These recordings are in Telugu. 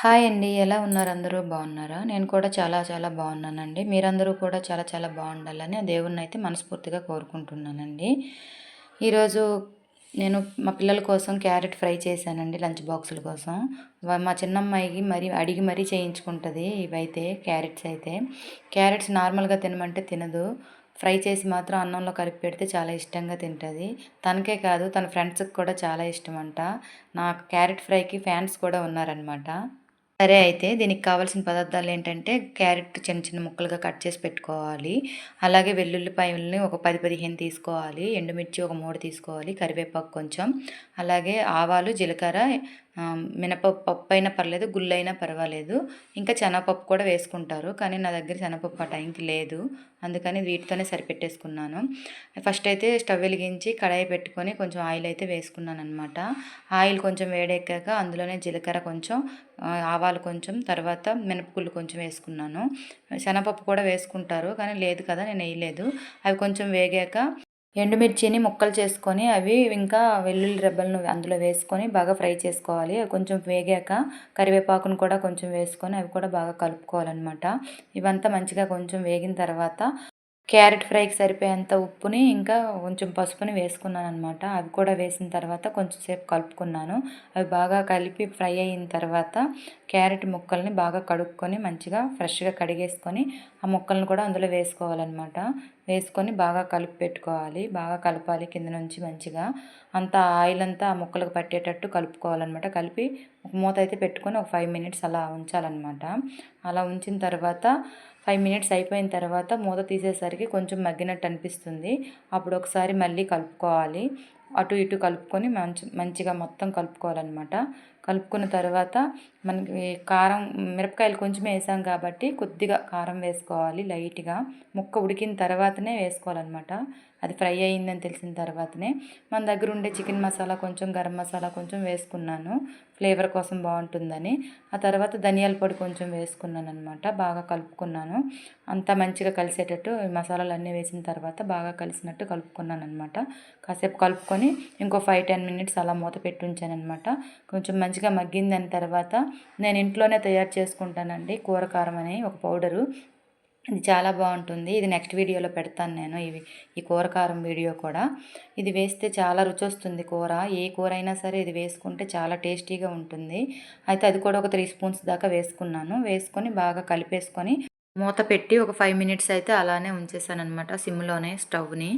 హాయ్ అండి. ఎలా ఉన్నారు? అందరూ బాగున్నారా? నేను కూడా చాలా చాలా బాగున్నానండి. మీరందరూ కూడా చాలా చాలా బాగుండాలని దేవుణ్ణి అయితే మనస్ఫూర్తిగా కోరుకుంటున్నానండి. ఈరోజు నేను మా పిల్లల కోసం క్యారెట్ ఫ్రై చేశానండి లంచ్ బాక్సుల కోసం. మా చిన్నమ్మాయికి మరి అడిగి మరీ చేయించుకుంటుంది ఇవైతే క్యారెట్స్ అయితే. క్యారెట్స్ నార్మల్గా తినమంటే తినదు. ఫ్రై చేసి మాత్రం అన్నంలో కలిపి పెడితే చాలా ఇష్టంగా తింటుంది. తనకే కాదు తన ఫ్రెండ్స్కి కూడా చాలా ఇష్టం అంట నాకు క్యారెట్ ఫ్రైకి ఫ్యాన్స్ కూడా ఉన్నారనమాట సరే అయితే దీనికి కావాల్సిన పదార్థాలు ఏంటంటే క్యారెట్ చిన్న చిన్న ముక్కలుగా కట్ చేసి పెట్టుకోవాలి. అలాగే వెల్లుల్లిపాయలని ఒక పది పదిహేను తీసుకోవాలి. ఎండుమిర్చి ఒక మూడు తీసుకోవాలి. కరివేపాకు కొంచెం. అలాగే ఆవాలు జీలకర్ర మినపప్పు పప్పు అయినా పర్లేదు గుళ్ళు అయినా పర్వాలేదు. ఇంకా శనగపప్పు కూడా వేసుకుంటారు కానీ నా దగ్గర శనగపప్పు ఆ టైంకి లేదు. అందుకని వీటితోనే సరిపెట్టేసుకున్నాను. ఫస్ట్ అయితే స్టవ్ వెలిగించి కడాయి పెట్టుకొని కొంచెం ఆయిల్ అయితే వేసుకున్నాను అనమాట ఆయిల్ కొంచెం వేడెక్కాక అందులోనే జీలకర్ర కొంచెం ఆవాలు కొంచెం తర్వాత మినపగుళ్ళు కొంచెం వేసుకున్నాను. శనగపప్పు కూడా వేసుకుంటారు కానీ లేదు కదా నేను వేయలేదు. అవి కొంచెం వేగాక ఎండుమిర్చిని ముక్కలు చేసుకొని అవి ఇంకా వెల్లుల్లి రెబ్బలను అందులో వేసుకొని బాగా ఫ్రై చేసుకోవాలి. కొంచెం వేగాక కరివేపాకును కూడా కొంచెం వేసుకొని అవి కూడా బాగా కలుపుకోవాలన్నమాట. ఇవంతా మంచిగా కొంచెం వేగిన తర్వాత క్యారెట్ ఫ్రైకి సరిపోయేంత ఉప్పుని ఇంకా కొంచెం పసుపుని వేసుకున్నాను అనమాట అవి కూడా వేసిన తర్వాత కొంచెం సేపు కలుపుకున్నాను. అవి బాగా కలిపి ఫ్రై అయిన తర్వాత క్యారెట్ ముక్కల్ని బాగా కడుక్కొని మంచిగా ఫ్రెష్గా కడిగేసుకొని ఆ ముక్కల్ని కూడా అందులో వేసుకోవాలన్నమాట. వేసుకొని బాగా కలిపి పెట్టుకోవాలి. బాగా కలపాలి కింద నుంచి మంచిగా. అంతా ఆయిల్ అంతా ఆ ముక్కలకు పట్టేటట్టు కలుపుకోవాలన్నమాట. కలిపి ఒక మూత అయితే పెట్టుకొని ఒక ఫైవ్ మినిట్స్ అలా ఉంచాలన్నమాట. అలా ఉంచిన తర్వాత ఫైవ్ మినిట్స్ అయిపోయిన తర్వాత మూత తీసేసరికి కొంచెం మగ్గినట్టు అనిపిస్తుంది. అప్పుడు ఒకసారి మళ్ళీ కలుపుకోవాలి. అటు ఇటు కలుపుకొని మంచి మంచిగా మొత్తం కలుపుకోవాలన్నమాట. కలుపుకున్న తర్వాత మనకి కారం మిరపకాయలు కొంచెం వేసాం కాబట్టి కొద్దిగా కారం వేసుకోవాలి లైట్గా. ముక్క ఉడికిన తర్వాతనే వేసుకోవాలన్నమాట. అది ఫ్రై అయిందని తెలిసిన తర్వాతనే. మన దగ్గర ఉండే చికెన్ మసాలా కొంచెం గరం మసాలా కొంచెం వేసుకున్నాను. ఫ్లేవర్ కోసం బాగుంటుందని. ఆ తర్వాత ధనియాల పొడి కొంచెం వేసుకున్నాను అనమాట బాగా కలుపుకున్నాను. అంతా మంచిగా కలిసేటట్టు మసాలాలు అన్నీ వేసిన తర్వాత బాగా కలిసినట్టు కలుపుకున్నాను అనమాట కాసేపు కలుపుకొని ఇంకో ఫైవ్ టెన్ మినిట్స్ అలా మూత పెట్టి అనమాట కొంచెం మంచిగా మగ్గిందని తర్వాత నేను ఇంట్లోనే తయారు చేసుకుంటానండి కూర కారం అని ఒక పౌడరు. ఇది చాలా బాగుంటుంది. ఇది నెక్స్ట్ వీడియోలో పెడతాను నేను ఇవి ఈ కూర కారం వీడియో కూడా. ఇది వేస్తే చాలా రుచి వస్తుంది కూర. ఏ కూర అయినా సరే ఇది వేసుకుంటే చాలా టేస్టీగా ఉంటుంది. అయితే అది కూడా ఒక త్రీ స్పూన్స్ దాకా వేసుకున్నాను. వేసుకొని బాగా కలిపేసుకొని మూత పెట్టి ఒక ఫైవ్ మినిట్స్ అయితే అలానే ఉంచేసాను అనమాట సిమ్లోనే స్టవ్ని.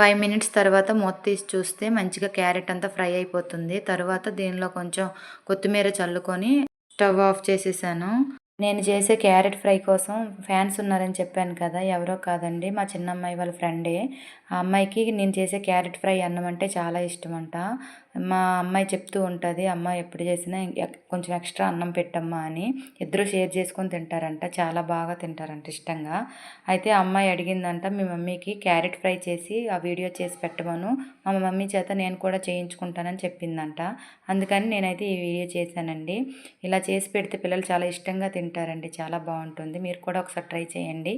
ఫైవ్ మినిట్స్ తర్వాత మూత తీసి చూస్తే మంచిగా క్యారెట్ అంతా ఫ్రై అయిపోతుంది. తర్వాత దీనిలో కొంచెం కొత్తిమీర చల్లుకొని స్టవ్ ఆఫ్ చేసేసాను. నేను చేసే క్యారెట్ ఫ్రై కోసం ఫ్యాన్స్ ఉన్నారని చెప్పాను కదా ఎవరో కాదండి మా చిన్నమ్మాయి వాళ్ళ ఫ్రెండే. ఆ అమ్మాయికి నేను చేసే క్యారెట్ ఫ్రై అన్నం అంటే చాలా ఇష్టం అంట మా అమ్మాయి చెప్తూ ఉంటుంది అమ్మాయి ఎప్పుడు చేసినా కొంచెం ఎక్స్ట్రా అన్నం పెట్టమ్మా అని. ఇద్దరు షేర్ చేసుకొని తింటారంట చాలా బాగా తింటారంట ఇష్టంగా. అయితే అమ్మాయి అడిగిందంట మీ మమ్మీకి క్యారెట్ ఫ్రై చేసి ఆ వీడియో చేసి పెట్టమను మా మమ్మీ చేత నేను కూడా చేయించుకుంటానని చెప్పిందంట. అందుకని నేనైతే ఈ వీడియో చేశానండి. ఇలా చేసి పెడితే పిల్లలు చాలా ఇష్టంగా తింటారండి. చాలా బాగుంటుంది. మీరు కూడా ఒకసారి ట్రై చేయండి.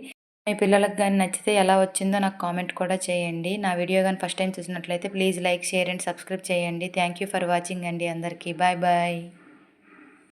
మీ పిల్లలకు కానీ నచ్చితే ఎలా వచ్చిందో నాకు కామెంట్ కూడా చేయండి. నా వీడియో కానీ ఫస్ట్ టైం చూసినట్లయితే please like share and subscribe చేయండి. థ్యాంక్ యూ ఫర్ వాచింగ్ అండి అందరికీ. Bye bye.